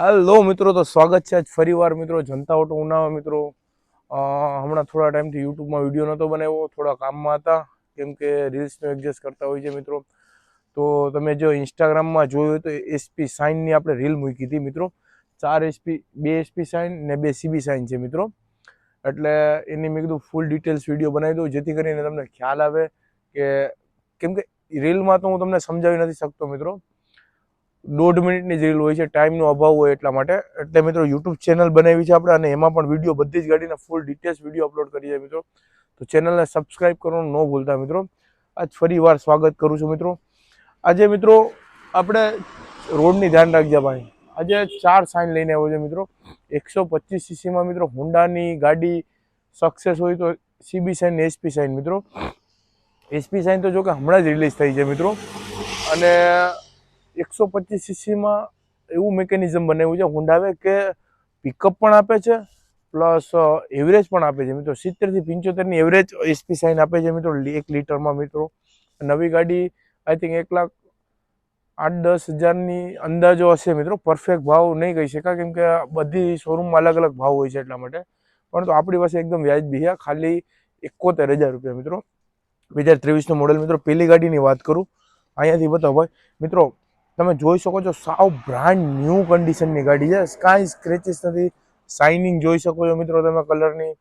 Hello મિત્રો, તો સ્વાગત છે આજ ફરીવાર મિત્રો, જનતા ઓટો ઉનાવા મિત્રો. હમણાં થોડા ટાઈમથી યુટ્યુબમાં વીડિયો નહોતો બનાવ્યો, થોડા કામમાં હતા, કેમ કે રીલ્સનું એડજસ્ટ કરતા હોય છે મિત્રો. તો તમે જો ઇન્સ્ટાગ્રામમાં જોયું હોય તો એસપી સાઇનની આપણે રીલ મૂકી હતી મિત્રો. ચાર એસપી બે એસપી સાઇન ને બે સીબી સાઇન છે મિત્રો. એટલે એની મેં કીધું ફૂલ ડિટેલ્સ વીડિયો બનાવી દઉં, જેથી કરીને તમને ખ્યાલ આવે કે, કેમ કે રીલમાં તો હું તમને સમજાવી નથી શકતો મિત્રો. દોઢ મિનિટની જ રીલ હોય છે, ટાઈમનો અભાવ હોય એટલા માટે. એટલે મિત્રો યુટ્યુબ ચેનલ બનાવી છે આપણે અને એમાં પણ વીડિયો બધી જ ગાડીના ફૂલ ડિટેલ્સ વીડિયો અપલોડ કરીએ છીએ મિત્રો. તો ચેનલને સબસ્ક્રાઈબ કરવાનું ન ભૂલતા મિત્રો. આજ ફરી વાર સ્વાગત કરું છું મિત્રો. આજે મિત્રો, આપણે રોડની ધ્યાન રાખજે ભાઈ. આજે ચાર સાઇન લઈને આવ્યો છે મિત્રો. એકસો પચીસ સીસીમાં મિત્રો હોન્ડાની ગાડી સક્સેસ હોય તો સીબી સાઇન એસપી સાઇન મિત્રો. એસપી સાઇન તો જો કે હમણાં જ રિલીઝ થઈ છે મિત્રો. અને એકસો પચીસ સીસીમાં એવું મિકેનિઝમ બનાવ્યું છે. હુંડાવે કે પિકઅપ પણ આપે છે પ્લસ એવરેજ પણ આપે છે મિત્રો. સિત્તેરથી પંચોતેરની એવરેજ એસપી સાઇન આપે છે મિત્રો એક લીટરમાં મિત્રો. નવી ગાડી આઈ થિંક એક લાખ આઠ દસ હજારની અંદાજો હશે મિત્રો. પરફેક્ટ ભાવ નહીં કહી શકાય, કેમ કે બધી શોરૂમમાં અલગ અલગ ભાવ હોય છે એટલા માટે. પરંતુ આપણી પાસે એકદમ વ્યાજબી છે, ખાલી એકોતેર હજાર રૂપિયા મિત્રો. બે હજાર ત્રેવીસનું મોડેલ મિત્રો પહેલી ગાડીની વાત કરું. અહીંયાથી બતાવો ભાઈ, મિત્રો તમે જોઈ શકો છો, સાવ બ્રાન્ડ ન્યૂ કન્ડિશનની ગાડી છે. કાંઈ સ્ક્રેચીસ નથી. શાઇનિંગ જોઈ શકો છો મિત્રો તમે કલરની.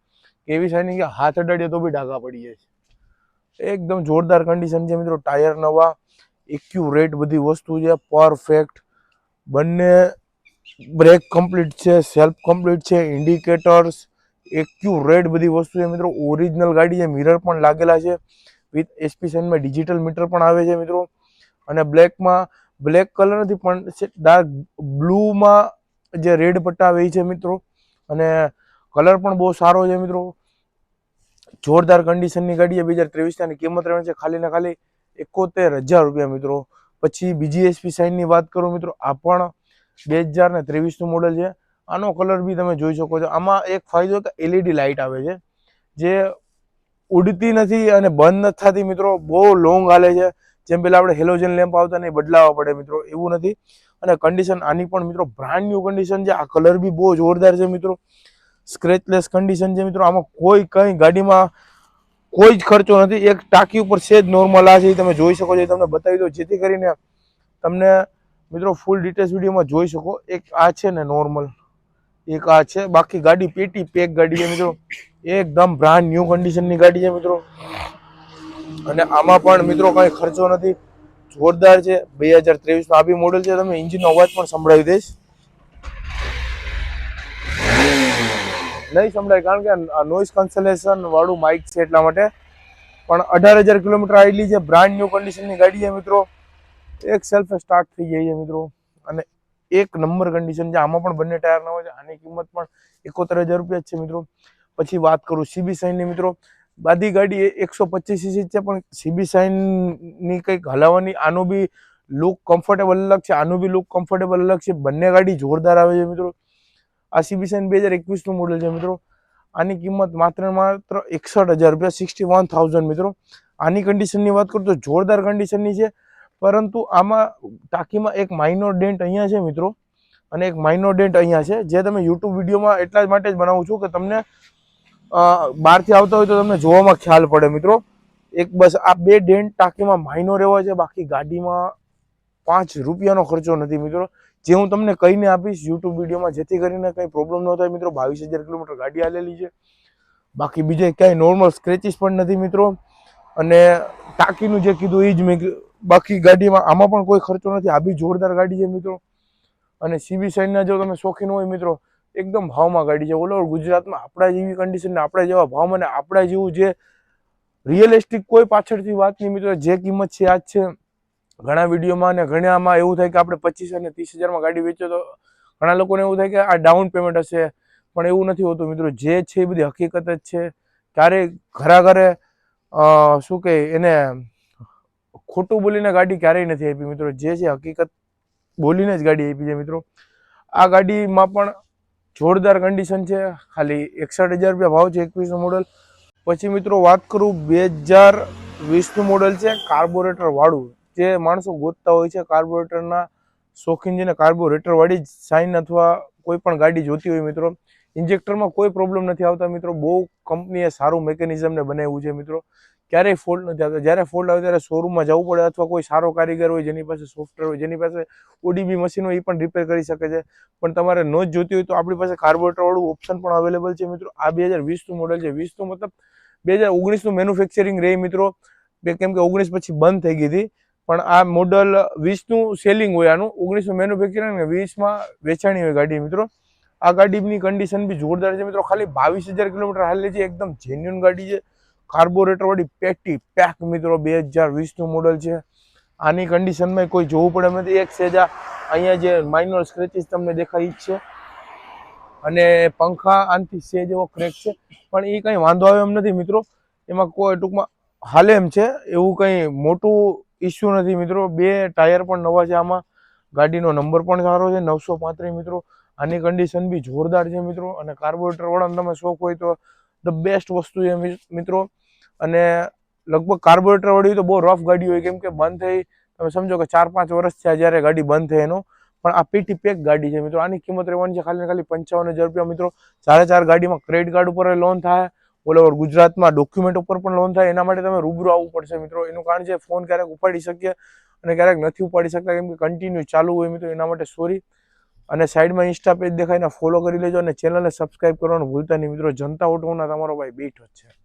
એવી શાઇનિંગ કે હાથ અડાડીએ તો બી ડાઘા પડી જાય છે. એકદમ જોરદાર કન્ડિશન છે મિત્રો. ટાયર નવા એક્યુરેટ બધી વસ્તુ છે. પરફેક્ટ બંને બ્રેક કમ્પ્લીટ છે સેલ્ફ કમ્પ્લીટ છે ઇન્ડિકેટર્સ એક્યુરેટ બધી વસ્તુ છે મિત્રો. ઓરિજિનલ ગાડી છે. મિરર પણ લાગેલા છે. વિથ એસપી સાઇનમાં ડિજિટલ મીટર પણ આવે છે મિત્રો. અને બ્લેકમાં બ્લેક કલર નથી, પણ ડાર્ક બ્લુમાં જે રેડ પટ્ટા આવી છે મિત્રો. અને કલર પણ બહુ સારો છે મિત્રો. જોરદાર કન્ડિશનની ગાડી બે હજાર ત્રેવીસની. કિંમત રહે છે ખાલી ને ખાલી એકોતેર હજાર રૂપિયા મિત્રો. પછી બીજી એસપી સાઇનની વાત કરું મિત્રો, આ પણ બે હજાર ને ત્રેવીસનું મોડલ છે. આનો કલર બી તમે જોઈ શકો છો. આમાં એક ફાયદો કે એલઈડી લાઇટ આવે છે. જે ઉડતી નથી અને બંધ નથી થતી મિત્રો, બહુ લોંગ હાલે છે. જેમ પેલા આપણે હેલોજન લેમ્પ આવતા ને એ પડે મિત્રો, એવું નથી. અને કન્ડિશન આની પણ મિત્રો બ્રાન્ડ ન્યુ કન્ડિશન છે. આ કલર બી બહુ જોરદાર છે મિત્રો. સ્ક્રેચલેસ કન્ડિશન છે મિત્રો. આમાં કોઈ કંઈ ગાડીમાં કોઈ જ ખર્ચો નથી. એક ટાંકી ઉપર છે જ નોર્મલ આ છે તમે જોઈ શકો છો. તમને બતાવી દો જેથી કરીને તમને મિત્રો ફૂલ ડિટેલ્સ વિડીયોમાં જોઈ શકો. એક આ છે ને નોર્મલ એક આ છે. બાકી ગાડી પેટી પેક ગાડી છે મિત્રો. એકદમ બ્રાન્ડ ન્યુ કન્ડિશનની ગાડી છે મિત્રો. અને આમાં પણ મિત્રો કંઈ ખર્ચો નથી. જોરદાર છે. બે હજાર ત્રેવીસમાં આ બી મોડેલ છે. તમે ઇન્જિનનો અવાજ પણ સંભળાવી દઈશ. નહીં સંભળાય, કારણ કે નોઇઝ કન્સલેશન વાળું માઇક છે એટલા માટે. પણ અઢાર હજાર કિલોમીટર આવેલી છે બ્રાન્ડ ન્યુ કન્ડિશનની ગાડી છે મિત્રો, એક સેલ્ફ સ્ટાર્ટ થઈ જાય છે મિત્રો. અને એક નંબર કન્ડિશન છે. આમાં પણ બંને ટાયર હોય છે. આની કિંમત પણ એકોતેર હજાર રૂપિયા છે મિત્રો. પછી વાત કરું સીબી સાઇનની મિત્રો. બધી ગાડી એકસો પચીસ સીસી છે, પણ સીબી સાઇનની કંઈક હલાવવાની આનું બી લુક કમ્ફર્ટેબલ અલગ છે, આનું બી લુક કમ્ફર્ટેબલ અલગ છે. બંને ગાડી જોરદાર આવે છે મિત્રો. આ સીબી સાઇન બે હજાર એકવીસનું મોડલ છે મિત્રો. આની કિંમત માત્ર માત્ર એકસઠ હજાર રૂપિયા સિક્સટી વન થાઉઝન્ડ મિત્રો. આની કન્ડિશનની વાત કરું તો જોરદાર કન્ડિશનની છે. પરંતુ આમાં ટાંકીમાં એક માઇનોર ડેન્ટ અહીંયા છે મિત્રો. અને એક માઇનોર ડેન્ટ અહીંયા છે, જે તમે યુટ્યુબ વિડીયોમાં એટલા જ માટે જ બનાવું છું કે તમને બહારથી આવતા હોય તો તમને જોવામાં ખ્યાલ પડે મિત્રો. એક બસ આ બે ડેન્ટ ટાંકીમાં માઇનો રહેવા છે, બાકી ગાડીમાં પાંચ રૂપિયાનો ખર્ચો નથી મિત્રો. જે હું તમને કહીને આપીશ યુટ્યુબ વિડીયોમાં જેથી કરીને કંઈ પ્રોબ્લેમ ન થાય મિત્રો. બાવીસ હજાર કિલોમીટર ગાડી આલેલી છે. બાકી બીજે ક્યાંય નોર્મલ સ્ક્રેચીસ પણ નથી મિત્રો. અને ટાંકીનું જે કીધું એ જ મેં બાકી ગાડીમાં આમાં પણ કોઈ ખર્ચો નથી. આ બી જોરદાર ગાડી છે મિત્રો. અને સીબી સાઈડના જો તમે શોખીન હોય મિત્રો એકદમ ભાવમાં ગાડી છે. ઓલ ઓવર ગુજરાતમાં આપણા જેવી કન્ડિશન ને આપણા જેવા ભાવ અને આપણા જેવું જે રિયલિસ્ટિક કોઈ પાછળથી વાત નહીં મિત્રો, જે કિંમત છે આ જ છે. ઘણા વિડીયોમાં અને ઘણામાં એવું થાય કે આપણે પચીસ અને ત્રીસ હજારમાં ગાડી વેચો તો ઘણા લોકોને એવું થાય કે આ ડાઉન પેમેન્ટ હશે. પણ એવું નથી હોતું મિત્રો. જે છે એ બધી હકીકત જ છે. ક્યારેય ઘરા ઘરે શું કહે એને ખોટું બોલીને ગાડી ક્યારેય નથી આપી મિત્રો. જે છે હકીકત બોલીને જ ગાડી આપી છે મિત્રો. આ ગાડીમાં પણ જોરદાર કન્ડિશન છે. ખાલી એકસઠ હજાર રૂપિયા ભાવ છે એકવીસનું મોડલ પછી મિત્રો વાત કરું બે હજાર વીસનું મોડલ છે કાર્બોરેટરવાળું જે માણસો ગોતતા હોય છે કાર્બોરેટરના શોખીન જેને કાર્બોરેટરવાળી જ સાઇન અથવા કોઈ પણ ગાડી જોતી હોય મિત્રો. ઇન્જેક્ટરમાં કોઈ પ્રોબ્લેમ નથી આવતા મિત્રો. બહુ કંપનીએ સારું મેકેનિઝમને બનાવ્યું છે મિત્રો. ક્યારેય ફોલ્ટ નથી આવતા. જ્યારે ફોલ્ટ આવે ત્યારે શોરૂમમાં જવું પડે અથવા કોઈ સારો કારીગર હોય, જેની પાસે સોફ્ટવેર હોય, જેની પાસે ઓડીબી મશીન હોય, એ પણ રિપેર કરી શકે છે. પણ તમારે ન જ જોતી હોય તો આપણી પાસે કાર્બોરેટરવાળું ઓપ્શન પણ અવેલેબલ છે મિત્રો. આ બે હજાર વીસનું મોડલ છે. વીસનું મતલબ બે હજાર ઓગણીસનું મેન્યુફેક્ચરિંગ રહી મિત્રો. કેમ કે ઓગણીસ પછી બંધ થઈ ગઈ હતી. પણ આ મોડલ વીસનું સેલિંગ હોય આનું ઓગણીસનું મેન્યુફેક્ચરિંગ અને વીસમાં વેચાણી હોય ગાડી મિત્રો. આ ગાડીની કન્ડિશન બી જોરદાર છે મિત્રો. ખાલી બાવીસ હજાર કિલોમીટર હાલે છે. એકદમ જેન્યુન ગાડી છે. કાર્બોરેટરવાળી પેટી પેક મિત્રો બે હજાર વીસનું મોડલ છે. આની કન્ડિશનમાં કોઈ જોવું પડે એમ નથી. એક સેજા અહીંયા જે માઇનર સ્ક્રેચીસ તમને દેખાય છે. અને પંખા આનથી સેજ એવો ક્રેક છે. પણ એ કંઈ વાંધો આવે એમ નથી મિત્રો. એમાં કોઈ ટૂંકમાં હાલે એમ છે. એવું કંઈ મોટું ઇસ્યુ નથી મિત્રો. બે ટાયર પણ નવા છે આમાં. ગાડીનો નંબર પણ સારો છે. નવસો મિત્રો. આની કન્ડિશન બી જોરદાર છે મિત્રો. અને કાર્બોરેટરવાળાને તમે શોખ હોય તો ધ બેસ્ટ વસ્તુ છે મિત્રો. અને લગભગ કાર્બોરેટર વાળી તો બહુ રફ ગાડી હોય. કેમ કે બંધ થઈ તમે સમજો કે ચાર પાંચ વર્ષ થયા જ્યારે ગાડી બંધ થઈ એનો. પણ આ પીટી પેક ગાડી છે મિત્રો. આની કિંમત રહેવાની છે ખાલી ખાલી પંચાવન હજાર રૂપિયા મિત્રો. ચારે ચાર ગાડીમાં ક્રેડિટ કાર્ડ ઉપર લોન થાય. ઓલ ઓવર ગુજરાતમાં ડોક્યુમેન્ટ ઉપર પણ લોન થાય. એના માટે તમે રૂબરૂ આવવું પડશે મિત્રો. એનું કારણ છે ફોન ક્યારેક ઉપાડી શકીએ અને ક્યારેક નથી ઉપાડી શકતા. કેમ કે કન્ટિન્યુ ચાલુ હોય મિત્રો. એના માટે સોરી અને સાઈડમાં ઇન્સ્ટા પેજ દેખાઈને ફોલો કરી લેજો અને ચેનલને સબસ્ક્રાઇબ કરવાનું ભૂલતા નહીં. મિત્રો, જનતા ઓટોના તમારો ભાઈ બેઠો જ છે.